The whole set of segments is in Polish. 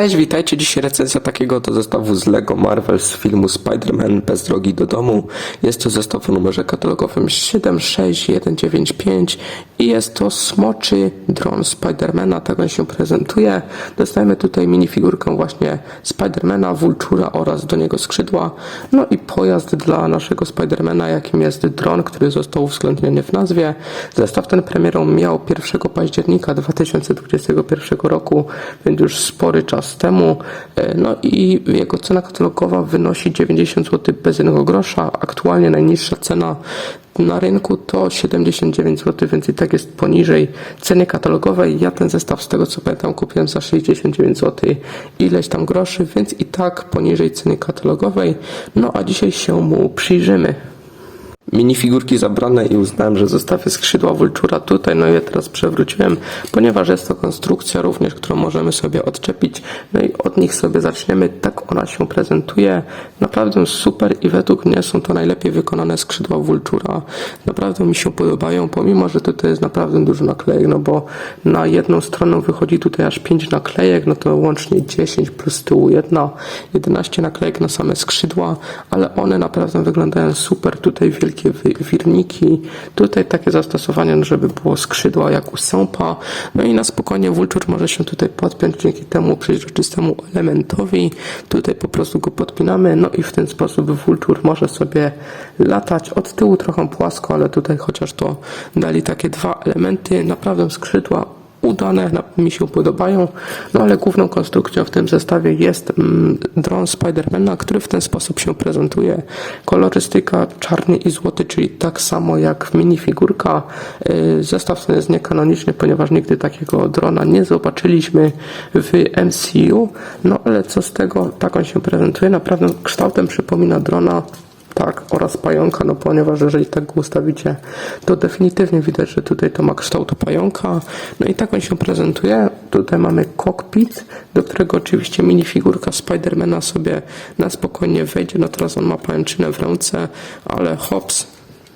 Cześć, witajcie. Dzisiaj recenzja takiego oto zestawu z Lego Marvel z filmu Spider-Man bez drogi do domu. Jest to zestaw o numerze katalogowym 76195 i jest to smoczy dron Spidermana, tak on się prezentuje. Dostajemy tutaj minifigurkę właśnie Spidermana, Vultura oraz do niego skrzydła. No i pojazd dla naszego Spidermana, jakim jest dron, który został uwzględniony w nazwie. Zestaw ten premierą miał 1 października 2021 roku, więc już spory czas temu. E, No i jego cena katalogowa wynosi 90 zł bez jednego grosza. Aktualnie najniższa cena na rynku to 79 zł, więc i tak jest poniżej ceny katalogowej. Ja ten zestaw z tego co pamiętam kupiłem za 69 zł ileś tam groszy, więc i tak poniżej ceny katalogowej. No a dzisiaj się mu przyjrzymy minifigurki zabrane i uznałem, że zostawię skrzydła Vultura tutaj, no i je teraz przewróciłem, ponieważ jest to konstrukcja również, którą możemy sobie odczepić, no i od nich sobie zaczniemy, tak ona się prezentuje, naprawdę super i według mnie są to najlepiej wykonane skrzydła Vultura, naprawdę mi się podobają, pomimo, że tutaj jest naprawdę dużo naklejek, no bo na jedną stronę wychodzi tutaj aż 5 naklejek, no to łącznie 10 plus tyłu jedna, 11 naklejek na same skrzydła, ale one naprawdę wyglądają super, tutaj wielkie wy- wirniki, tutaj takie zastosowanie, no żeby było skrzydła jak u sąpa, no i na spokojnie Vulture może się tutaj podpiąć dzięki temu przeźroczystemu elementowi, tutaj po prostu go podpinamy, no i w ten sposób Vulture może sobie latać od tyłu trochę płasko, ale tutaj chociaż to dali takie dwa elementy, naprawdę skrzydła udane, na- mi się podobają, no ale główną konstrukcją w tym zestawie jest mm, dron Spidermana, który w ten sposób się prezentuje. Kolorystyka czarny i złoty, czyli tak samo jak minifigurka. Y, Zestaw ten jest niekanoniczny, ponieważ nigdy takiego drona nie zobaczyliśmy w MCU, no ale co z tego, tak on się prezentuje, naprawdę kształtem przypomina drona tak, oraz pająka, no ponieważ jeżeli tak go ustawicie, to definitywnie widać, że tutaj to ma kształt pająka. No i tak on się prezentuje. Tutaj mamy kokpit, do którego oczywiście minifigurka Spidermana sobie na spokojnie wejdzie. No teraz on ma pajęczynę w ręce, ale hops,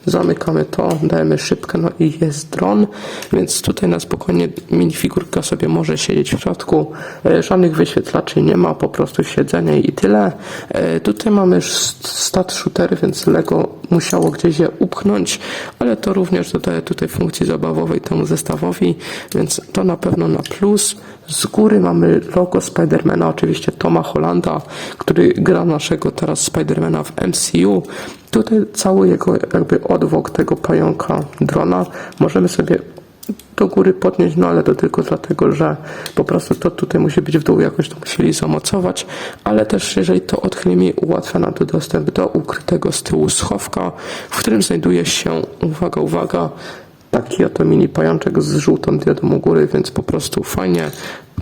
Zamykamy to, dajemy szybkę, no i jest dron, więc tutaj na spokojnie minifigurka sobie może siedzieć w środku. E, Żadnych wyświetlaczy nie ma, po prostu siedzenie i tyle. E, Tutaj mamy już stat shootery, więc Lego musiało gdzieś je upchnąć, ale to również dodaje tutaj funkcji zabawowej temu zestawowi, więc to na pewno na plus. Z góry mamy logo Spidermana, oczywiście Toma Hollanda, który gra naszego teraz Spidermana w MCU. Tutaj cały jego jakby odwłok tego pająka drona możemy sobie do góry podnieść, no ale to tylko dlatego, że po prostu to tutaj musi być w dół, jakoś to musieli zamocować, ale też jeżeli to odchylimy, ułatwia nam to dostęp do ukrytego z tyłu schowka, w którym znajduje się, uwaga, uwaga, taki oto mini pajączek z żółtą diodą u góry, więc po prostu fajnie.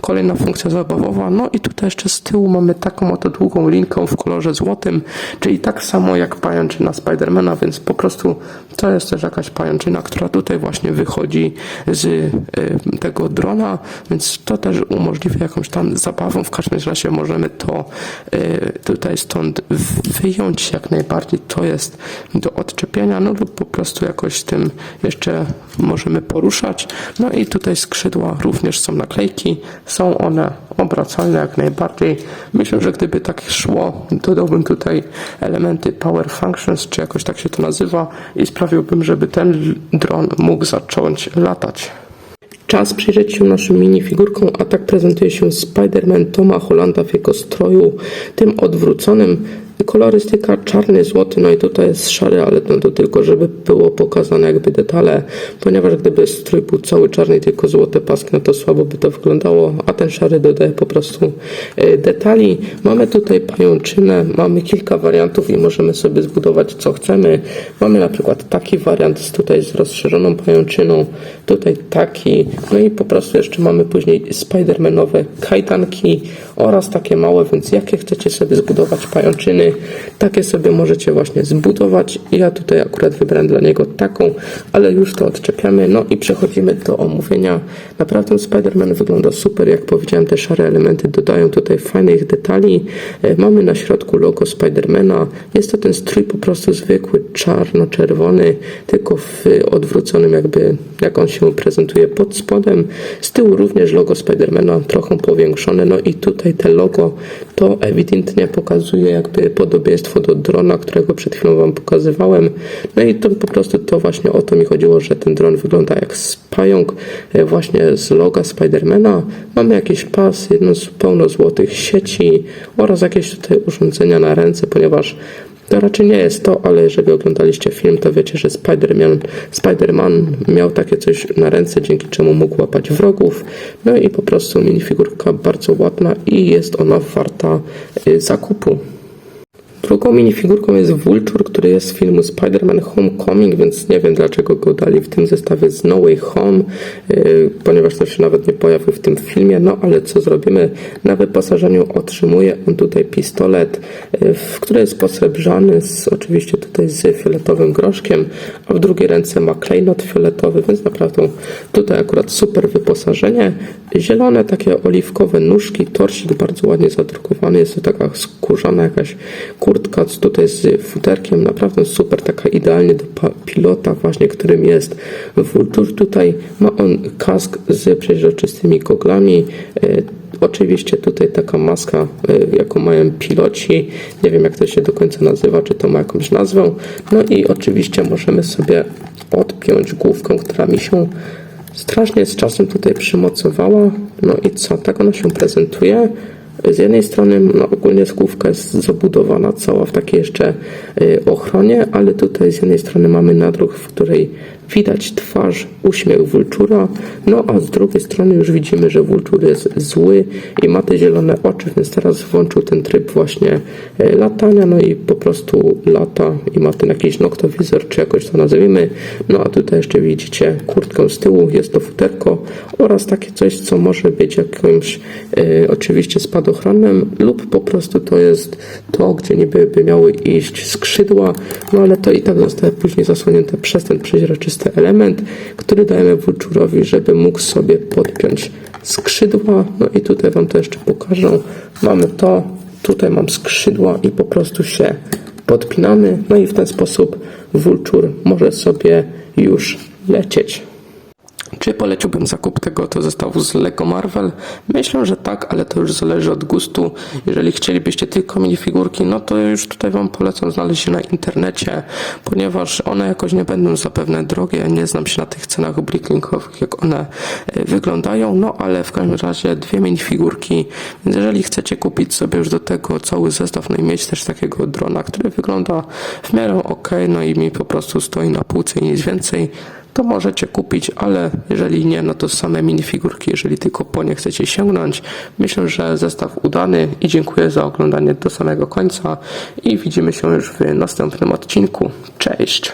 Kolejna funkcja zabawowa. No i tutaj jeszcze z tyłu mamy taką oto długą linkę w kolorze złotym, czyli tak samo jak pajęczyna Spidermana, więc po prostu to jest też jakaś pajęczyna, która tutaj właśnie wychodzi z y, tego drona, więc to też umożliwia jakąś tam zabawą. W każdym razie możemy to y, tutaj stąd wyjąć jak najbardziej. To jest do odczepienia, no lub po prostu jakoś tym jeszcze możemy poruszać. No i tutaj skrzydła również są naklejki. Są one obracalne jak najbardziej. Myślę, że gdyby tak szło, dodałbym tutaj elementy Power Functions, czy jakoś tak się to nazywa i sprawiłbym, żeby ten dron mógł zacząć latać. Czas przyjrzeć się naszym minifigurkom, a tak prezentuje się Spider-Man Toma Hollanda w jego stroju, tym odwróconym. Kolorystyka czarny, złoty, no i tutaj jest szary, ale no to tylko, żeby było pokazane jakby detale, ponieważ gdyby strój był cały czarny tylko złote paski, no to słabo by to wyglądało, a ten szary dodaje po prostu e, detali. Mamy tutaj pajęczynę, mamy kilka wariantów i możemy sobie zbudować co chcemy. Mamy na przykład taki wariant tutaj z rozszerzoną pajęczyną, tutaj taki, no i po prostu jeszcze mamy później Spidermanowe kajdanki oraz takie małe, więc jakie chcecie sobie zbudować pajęczyny, Takie sobie możecie właśnie zbudować. Ja tutaj akurat wybrałem dla niego taką, ale już to odczepiamy. No i przechodzimy do omówienia. Naprawdę Spider-Man wygląda super. Jak powiedziałem, te szare elementy dodają tutaj fajnych detali. E, Mamy na środku logo Spidermana. Jest to ten strój po prostu zwykły, czarno-czerwony, tylko w odwróconym jakby, jak on się prezentuje pod spodem. Z tyłu również logo Spidermana, trochę powiększone. No i tutaj te logo to ewidentnie pokazuje jakby podobieństwo do drona, którego przed chwilą Wam pokazywałem. No i to po prostu to właśnie o to mi chodziło, że ten dron wygląda jak pająk e, właśnie z loga Spidermana. Mamy jakiś pas, jedno z pełno złotych sieci oraz jakieś tutaj urządzenia na ręce, ponieważ to raczej nie jest to, ale jeżeli oglądaliście film, to wiecie, że Spider-Man, Spider-Man miał takie coś na ręce, dzięki czemu mógł łapać wrogów. No i po prostu minifigurka bardzo ładna i jest ona warta y, zakupu. Drugą minifigurką jest Vulture, który jest z filmu Spider-Man Homecoming, więc nie wiem dlaczego go dali w tym zestawie z No Way Home, yy, ponieważ to się nawet nie pojawił w tym filmie. No ale co zrobimy? Na wyposażeniu otrzymuje on tutaj pistolet, yy, który jest posrebrzany, z, oczywiście tutaj z fioletowym groszkiem, a w drugiej ręce ma klejnot fioletowy, więc naprawdę tutaj akurat super wyposażenie. Zielone takie oliwkowe nóżki, torsik bardzo ładnie zadrukowany, jest to taka skórzana jakaś kurtka tutaj z futerkiem, naprawdę super, taka idealnie do pilota właśnie, którym jest Vulture. Tutaj ma on kask z przeźroczystymi goglami, e, Oczywiście tutaj taka maska, e, jaką mają piloci, nie wiem jak to się do końca nazywa, czy to ma jakąś nazwę. No i oczywiście możemy sobie odpiąć główką, która mi się strasznie z czasem tutaj przymocowała. No i co, tak ona się prezentuje. Z jednej strony no, ogólnie główka jest zabudowana cała w takiej jeszcze y, ochronie, ale tutaj z jednej strony mamy nadruk, w której widać twarz, uśmiech Vultura, no a z drugiej strony już widzimy, że Vulture jest zły i ma te zielone oczy, więc teraz włączył ten tryb właśnie y, latania, no i po prostu lata i ma ten jakiś noktowizor, czy jakoś to nazwijmy, no a tutaj jeszcze widzicie kurtkę z tyłu, jest to futerko oraz takie coś, co może być jakimś y, oczywiście spadochronem lub po prostu to jest to, gdzie niby by miały iść skrzydła, no ale to i tak zostaje później zasłonięte przez ten przeźroczysty element, który dajemy Vulture'owi, żeby mógł sobie podpiąć skrzydła, no i tutaj Wam to jeszcze pokażę. Mamy to, tutaj mam skrzydła i po prostu się podpinamy, no i w ten sposób Vulture może sobie już lecieć. Czy poleciłbym zakup tego to zestawu z Lego Marvel? Myślę, że tak, ale to już zależy od gustu. Jeżeli chcielibyście tylko minifigurki, no to już tutaj Wam polecam znaleźć je na internecie, ponieważ one jakoś nie będą zapewne drogie. Nie znam się na tych cenach obliczynkowych, jak one e, wyglądają, no ale w każdym razie dwie minifigurki. Więc jeżeli chcecie kupić sobie już do tego cały zestaw, no i mieć też takiego drona, który wygląda w miarę ok, no i mi po prostu stoi na półce i nic więcej, to możecie kupić, ale jeżeli nie, no to same minifigurki, jeżeli tylko po nie chcecie sięgnąć. Myślę, że zestaw udany i dziękuję za oglądanie do samego końca i widzimy się już w następnym odcinku. Cześć!